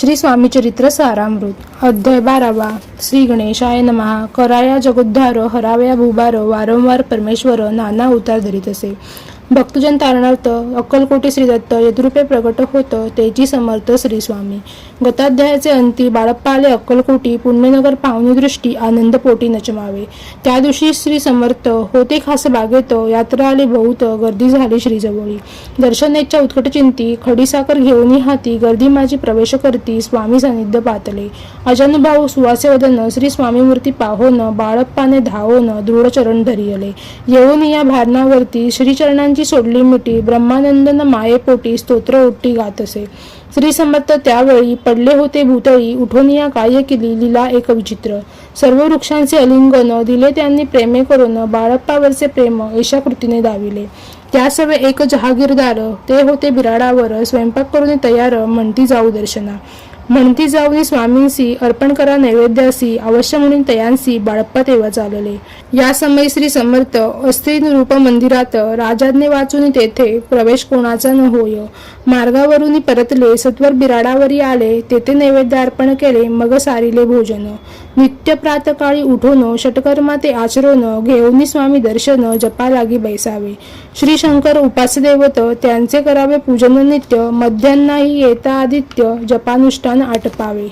श्री स्वामी चरित्र सारामृत अध्याय बारावा. श्री गणेशाय नमहा कराया जगोद्धार हरावया भूभार वारंवार परमेश्वर नाना उतार धरीत असे. भक्तजन तारणार्थ अक्कलकोटी श्री दत्त यद्रूपे प्रगट होत तेजी समर्थ श्री स्वामी. गताध्यायाचे अंती बाळप्पा आले अक्कलकोटी पुण्यनगर पाहुणी दृष्टी आनंद पोटी नचमावे. त्या दिवशी श्री समर्थ होते खास बागेत यात्रा आली बहुत गर्दी झाली श्रीजवळी दर्शनेच्या उत्कट चिंती खडीसाखर घेऊन हाती गर्दी माझी प्रवेश करती स्वामी सानिध्य पातले. अजानुभाऊ सुवासे वदन श्री स्वामी मूर्ती पाहोन बाळप्पाने धावोन दृढ चरण धरियले. येऊन या भारणावरती श्रीचरणांची त्यांची सोडली मिठी ब्रह्मानंदन मायेपोटी स्तोत्र ओटी गात असे. श्री समर्थ त्यावेळी पडले होते भूतळी उठून या कार्य केली लिला एक विचित्र. सर्व वृक्षांचे अलिंगन दिले त्यांनी प्रेमे करून बाळप्पावरचे प्रेम अशा कृतीने दाविले. त्या सवे एक जहागीरदार ते होते बिराडावर स्वयंपाक करून तयार म्हणती जाऊ दर्शना. म्हणती जाऊनी स्वामींसी अर्पण करा नैवेद्यासी अवश्य म्हणून तयांसी बाळप्पा तेव्हा चालले. या समय श्री समर्थ अस्थिर रूप मंदिरात राजाज्ञे वाचून तेथे प्रवेश कोणाचा न होय. मार्गावरून परतले सत्वर बिराडावरी आले तेथे नैवेद्य अर्पण केले मग सारिले भोजन. नित्य प्रातकाळी उठोन षटकर्मा ते आचरण घेऊनी स्वामी दर्शन जपा लागी बैसावे. श्री शंकर उपासदेवत त्यांचे करावे पूजन नित्य मध्यान्नाही येता आदित्य जपानुष्ठान आटपावे.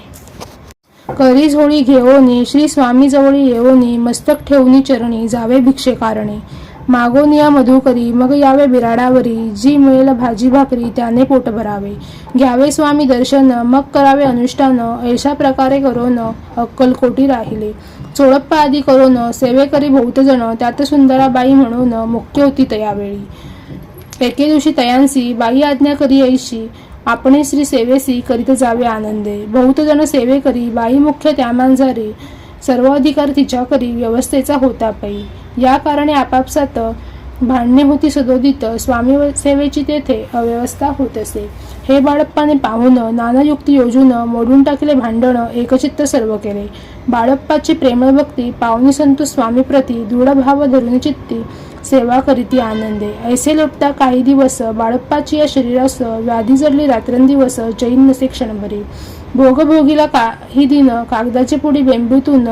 करी झोळी घेऊनी श्री स्वामीजवळी येऊनी मस्तक ठेवणी चरणी जावे भिक्षे कारणे. या मधुकरी मग यावे बिराडावरी. जी मिळेल भाजी भाकरी त्याने पोट भरावे. घ्यावे स्वामी दर्शन मग करावे अनुष्ठान. ऐशा प्रकारे करोन अक्कलकोटी राहिले. चोळप्पा आदी करून सेवेकरी बहुतजण त्यात सुंदराबाई म्हणून मुख्य होती तयावेळी. एके दिवशी तयांसी बाई आज्ञा करी ऐशी. आपण श्री सेवेसी करीत जावे आनंदे. बहुत जण सेवे करी बाई मुख्य त्या मांजारी. सर्व अधिकार तिच्या करी व्यवस्थेचा होता पै या कारणे आपापसात भांडणे होती सदोदित स्वामी सेवेची तेथे अव्यवस्था होत असे. हे बाळप्पाने पाहून नाना युक्ती योजून मोडून टाकले भांडण एकचित्त सर्व केले. बाळप्पाची प्रेमळ भक्ती पावनी संतोष स्वामी दृढभाव दृढ भाव धरून चित्ती सेवा करीती आनंदे. ऐसे लोटता काही दिवस बाळप्पाची या शरीरास व्याधी जडली रात्रंदिवस जैन नसे क्षणभरी. भोगभोगीला काही दिन कागदाची पुढी बेंबूतून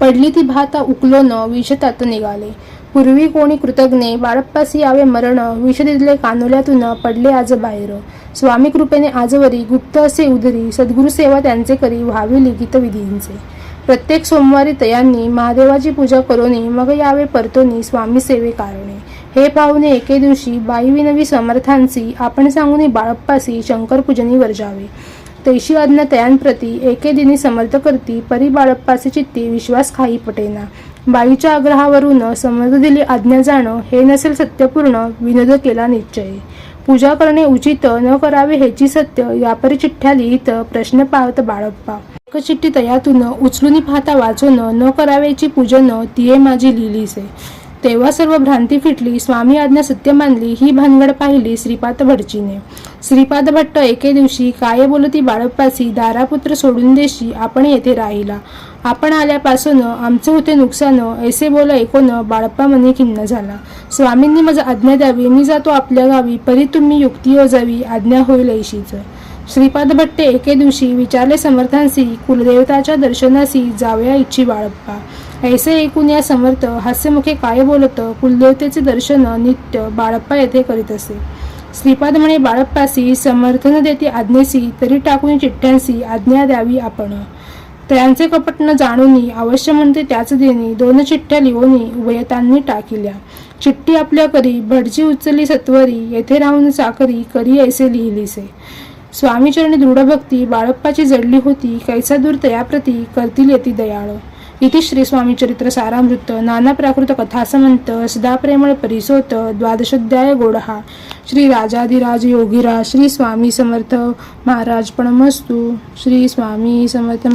पडली ती भाता उकलो न विषतात निघाले. पूर्वी कोणी कृतज्ञे बाळप्पासी यावे मरण विषदिले कानोल्यातून पडले आज बाहेर. स्वामी कृपेने आजवरी गुप्त असे उदरी सद्गुरुसेवा त्यांचे करी व्हावी गीतविधींचे प्रत्येक सोमवारी तयांनी महादेवाची पूजा करोनी मग यावे परतोनी स्वामी सेवे कारणे. हे पाहुणे एके दिवशी बाई विनवी समर्थांसी आपण सांगून बाळप्पासी शंकर पूजनी वर्जावे तैशी आज्ञा तयांप्रती एके दिनी समर्थ करती परी बाळप्पासी चित्ती विश्वास खाई पटेना. बाईच्या आग्रहावरून समज दिली आज्ञा जाणं हे नसेल सत्यपूर्ण विनोद केला निश्चय. पूजा करणे उचित न करावे ह्याची सत्य यापरी चिठ्ठ्या लिहित प्रश्न पाहत बाळप्पा. एक चिठ्ठी तयातून उचलून पाहता वाचून न करावेची पूजन तिये माझी लिहिलीसे. तेव्हा सर्व भ्रांती फिटली स्वामी आज्ञा सत्य मानली ही भानगड पाहिली श्रीपाद भटजीने श्रीपाद भट्ट एके दिवशी काय बोलती बाळप्पासी दारापुत्र सोडून देशी आपण येथे राहिला. आपण आल्यापासून आमचे होते नुकसान ऐसे बोल ऐकून बाळप्पा मनी खिन्न झाला. स्वामींनी माझा आज्ञा द्यावी मी जातो आपल्या गावी परी तुम्ही युक्ती योजावी आज्ञा होईल ऐशीच. श्रीपाद भट्टे एके दिवशी विचारले समर्थांसी कुलदेवताच्या दर्शनासी जावया इच्छी बाळप्पा. ऐसे ऐकून या समर्थ हास्यमुखे काय बोलत कुलदेवतेचे दर्शन नित्य बाळप्पा येथे करीत असे. श्रीपाद म्हणे बाळप्पासी समर्थन देते आज्ञेसी तरी टाकून चिठ्ठ्यांसी आज्ञा द्यावी आपण. त्यांचे कपट न जाणूनी अवश्य म्हणते त्याच देणी दोन चिठ्ठ्या लिहोनी उभयतांनी टाकिल्या. चिठ्ठी आपल्या करी भटजी उचलली सत्वरी येथे राहून साकरी करी ऐसे लिहिलीसे. स्वामीचरणी दृढभक्ती बाळप्पाची जडली होती कैसा दूर तयाप्रती करतील येती दयाळ. इति श्री स्वामी चरित्र सारामृत नाना प्राकृत कथासमंत सदा प्रेमळ परिसोत द्वादशोध्याय गोडहा. श्री राजाधिराज योगीराज श्री स्वामी समर्थ महाराज प्रणमस्तु श्री स्वामी समर्थ